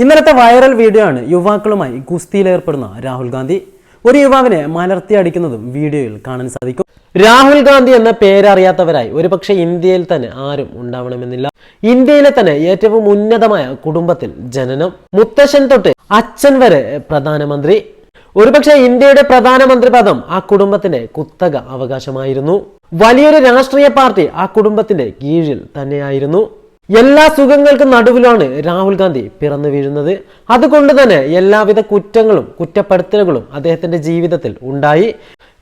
ഇന്നലത്തെ viral video ആണ് യുവാക്കളുമായി ഗുസ്തിയിലേർപ്പെടുന്ന രാഹുൽ ഗാന്ധി. ഒരു യുവാവിനെ മലർത്തി അടിക്കുന്നതും വീഡിയോയിൽ കാണാൻ സാധിക്കും. രാഹുൽ ഗാന്ധി എന്ന പേരറിയാത്തവരായി ഒരുപക്ഷെ ഇന്ത്യയിൽ തന്നെ ആരും ഉണ്ടാവണമെന്നില്ല. ഇന്ത്യയിലെ തന്നെ ഏറ്റവും ഉന്നതമായ കുടുംബത്തിൽ ജനനം. മുത്തശ്ശൻ തൊട്ട് അച്ഛൻ വരെ പ്രധാനമന്ത്രി. ഒരുപക്ഷെ ഇന്ത്യയുടെ പ്രധാനമന്ത്രി പദം ആ കുടുംബത്തിന്റെ കുത്തക അവകാശമായിരുന്നു. വലിയൊരു രാഷ്ട്രീയ പാർട്ടി ആ കുടുംബത്തിന്റെ കീഴിൽ തന്നെയായിരുന്നു. എല്ലാ സുഖങ്ങൾക്കും നടുവിലാണ് രാഹുൽ ഗാന്ധി പിറന്നു വീഴുന്നത്. അതുകൊണ്ട് തന്നെ എല്ലാവിധ കുറ്റങ്ങളും കുറ്റപ്പെടുത്തലുകളും അദ്ദേഹത്തിന്റെ ജീവിതത്തിൽ ഉണ്ടായി.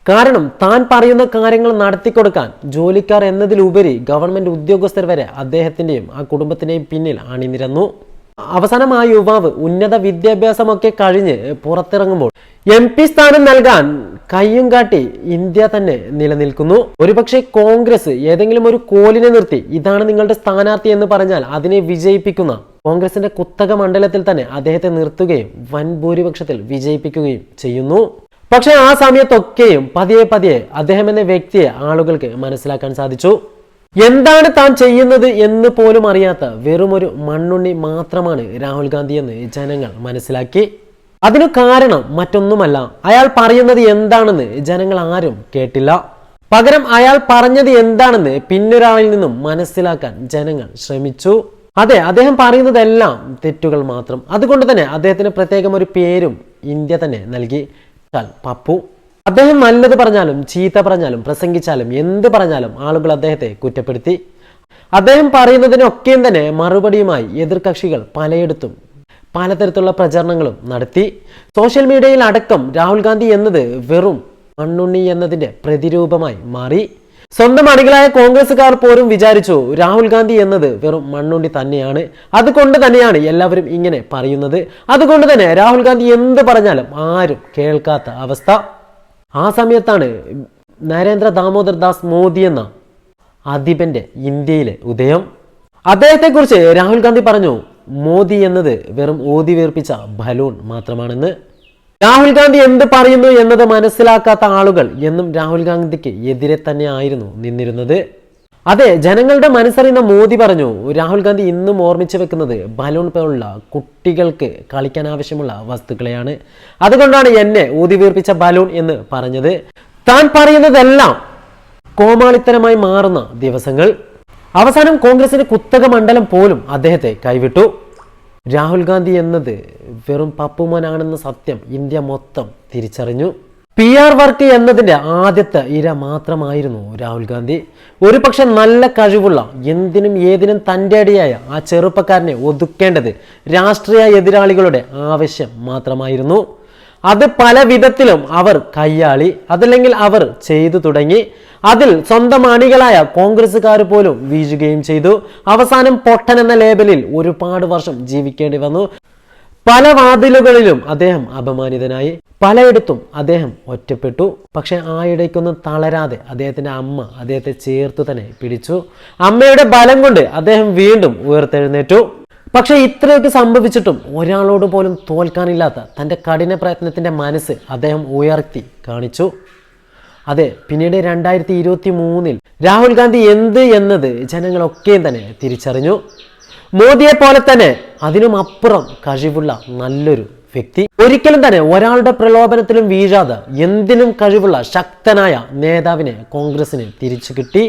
കാരണം താൻ പറയുന്ന കാര്യങ്ങൾ നടത്തിക്കൊടുക്കാൻ ജോലിക്കാർ എന്നതിലുപരി ഗവൺമെന്റ് ഉദ്യോഗസ്ഥർ വരെ അദ്ദേഹത്തിന്റെയും ആ കുടുംബത്തിന്റെയും പിന്നിൽ അണിനിരന്നു. അവസാനം ആ യുവാവ് ഉന്നത വിദ്യാഭ്യാസമൊക്കെ കഴിഞ്ഞ് പുറത്തിറങ്ങുമ്പോൾ എം പി സ്ഥാനം നൽകാൻ കയ്യും കാട്ടി ഇന്ത്യ തന്നെ നിലനിൽക്കുന്നു. ഒരുപക്ഷെ കോൺഗ്രസ് ഏതെങ്കിലും ഒരു കോലിനെ നിർത്തി ഇതാണ് നിങ്ങളുടെ സ്ഥാനാർത്ഥി എന്ന് പറഞ്ഞാൽ അതിനെ വിജയിപ്പിക്കുന്ന. കോൺഗ്രസിന്റെ കുത്തക മണ്ഡലത്തിൽ തന്നെ അദ്ദേഹത്തെ നിർത്തുകയും വൻ ഭൂരിപക്ഷത്തിൽ വിജയിപ്പിക്കുകയും ചെയ്യുന്നു. പക്ഷെ ആ സമയത്തൊക്കെയും പതിയെ പതിയെ അദ്ദേഹം എന്ന വ്യക്തിയെ ആളുകൾക്ക് മനസ്സിലാക്കാൻ സാധിച്ചു. എന്താണ് താൻ ചെയ്യുന്നത് എന്ന് പോലും അറിയാത്ത വെറുമൊരു മണ്ണുണ്ണി മാത്രമാണ് രാഹുൽ ഗാന്ധി എന്ന് ജനങ്ങൾ മനസ്സിലാക്കി. അതിനു കാരണം മറ്റൊന്നുമല്ല അയാൾ പറയുന്നത് എന്താണെന്ന് ജനങ്ങൾ ആരും കേട്ടില്ല. പകരം അയാൾ പറഞ്ഞത് എന്താണെന്ന് പിന്നൊരാളിൽ നിന്നും മനസ്സിലാക്കാൻ ജനങ്ങൾ ശ്രമിച്ചു. അതെ അദ്ദേഹം പറയുന്നതെല്ലാം തെറ്റുകൾ മാത്രം. അതുകൊണ്ട് തന്നെ അദ്ദേഹത്തിന് പ്രത്യേകം ഒരു പേരും ഇന്ത്യ തന്നെ നൽകി. പപ്പു. അദ്ദേഹം നല്ലത് പറഞ്ഞാലും ചീത്ത പറഞ്ഞാലും പ്രസംഗിച്ചാലും എന്ത് പറഞ്ഞാലും ആളുകൾ അദ്ദേഹത്തെ കുറ്റപ്പെടുത്തി. അദ്ദേഹം പറയുന്നതിനൊക്കെയും തന്നെ മറുപടിയുമായി എതിർകക്ഷികൾ പലയിടത്തും പലതരത്തിലുള്ള പ്രചരണങ്ങളും നടത്തി. സോഷ്യൽ മീഡിയയിൽ അടക്കം രാഹുൽ ഗാന്ധി എന്നത് വെറും മണ്ണുണ്ണി എന്നതിന്റെ പ്രതിരൂപമായി മാറി. സ്വന്തം അണികളായ കോൺഗ്രസുകാർ പോലും വിചാരിച്ചു രാഹുൽ ഗാന്ധി എന്നത് വെറും മണ്ണുണ്ടി തന്നെയാണ്. അതുകൊണ്ട് തന്നെയാണ് എല്ലാവരും ഇങ്ങനെ പറയുന്നത്. അതുകൊണ്ട് തന്നെ രാഹുൽ ഗാന്ധി എന്ത് പറഞ്ഞാലും ആരും കേൾക്കാത്ത അവസ്ഥ. ആ സമയത്താണ് നരേന്ദ്ര ദാമോദർ ദാസ് മോദി എന്ന അധിപന്റെ ഇന്ത്യയിലെ ഉദയം. അദ്ദേഹത്തെക്കുറിച്ച് രാഹുൽ ഗാന്ധി പറഞ്ഞു മോദി എന്നത് വെറും ഓതി വീർപ്പിച്ച ബലൂൺ മാത്രമാണെന്ന്. രാഹുൽ ഗാന്ധി എന്ത് പറയുന്നു എന്നത് മനസ്സിലാക്കാത്ത ആളുകൾ എന്നും രാഹുൽ ഗാന്ധിക്ക് എതിരെ തന്നെ ആയിരുന്നു നിന്നിരുന്നത്. അതെ ജനങ്ങളുടെ മനസ്സറിയുന്ന മോദി പറഞ്ഞു രാഹുൽ ഗാന്ധി ഇന്നും ഓർമ്മിച്ചു വെക്കുന്നത് ബലൂൺ പോലുള്ള കുട്ടികൾക്ക് കളിക്കാൻ ആവശ്യമുള്ള വസ്തുക്കളെയാണ്. അതുകൊണ്ടാണ് എന്നെ ഊതി വീർപ്പിച്ച ബലൂൺ എന്ന് പറഞ്ഞത്. താൻ പറയുന്നതെല്ലാം കോമാളിത്തരമായി മാറുന്ന ദിവസങ്ങൾ. അവസാനം കോൺഗ്രസിന്റെ കുത്തക മണ്ഡലം പോലും അദ്ദേഹത്തെ കൈവിട്ടു. രാഹുൽ ഗാന്ധി എന്നത് വെറും പപ്പുമോനാണെന്ന സത്യം ഇന്ത്യ മൊത്തം തിരിച്ചറിഞ്ഞു. പി ആർ വർക്ക് എന്നതിന്റെ ആദ്യത്തെ ഇര മാത്രമായിരുന്നു രാഹുൽ ഗാന്ധി. ഒരു പക്ഷെ നല്ല കഴിവുള്ള എന്തിനും ഏതിനും തന്റെ അടിയായ ആ ചെറുപ്പക്കാരനെ ഒതുക്കേണ്ടത് രാഷ്ട്രീയ എതിരാളികളുടെ ആവശ്യം മാത്രമായിരുന്നു. അത് പല വിധത്തിലും അവർ കയ്യാളി അതല്ലെങ്കിൽ അവർ ചെയ്തു തുടങ്ങി. അതിൽ സ്വന്തം അണികളായ കോൺഗ്രസ്സുകാർ പോലും വീഴുകയും ചെയ്തു. അവസാനം പൊട്ടൻ എന്ന ലേബലിൽ ഒരുപാട് വർഷം ജീവിക്കേണ്ടി വന്നു. പല വാതിലുകളിലും അദ്ദേഹം അപമാനിതനായി പലയിടത്തും അദ്ദേഹം ഒറ്റപ്പെട്ടു. പക്ഷെ ഇടയ്ക്കൊന്നും തളരാതെ അദ്ദേഹത്തിന്റെ അമ്മ അദ്ദേഹത്തെ ചേർത്ത് തന്നെ പിടിച്ചു. അമ്മയുടെ ബലം കൊണ്ട് അദ്ദേഹം വീണ്ടും ഉയർത്തെഴുന്നേറ്റു. പക്ഷെ ഇത്രയൊക്കെ സംഭവിച്ചിട്ടും ഒരാളോട് പോലും തോൽക്കാനില്ലാത്ത തന്റെ കഠിന പ്രയത്നത്തിന്റെ മനസ്സ് അദ്ദേഹം ഉയർത്തി കാണിച്ചു. അതെ പിന്നീട് രണ്ടായിരത്തി ഇരുപത്തി മൂന്നിൽ രാഹുൽ ഗാന്ധി എന്ത് എന്നത് ജനങ്ങളൊക്കെയും തന്നെ തിരിച്ചറിഞ്ഞു. മോദിയെ പോലെ തന്നെ അതിനും അപ്പുറം കഴിവുള്ള നല്ലൊരു വ്യക്തി. ഒരിക്കലും തന്നെ ഒരാളുടെ പ്രലോഭനത്തിലും വീഴാതെ എന്തിനും കഴിവുള്ള ശക്തനായ നേതാവിനെ കോൺഗ്രസിന് തിരിച്ചു കിട്ടി.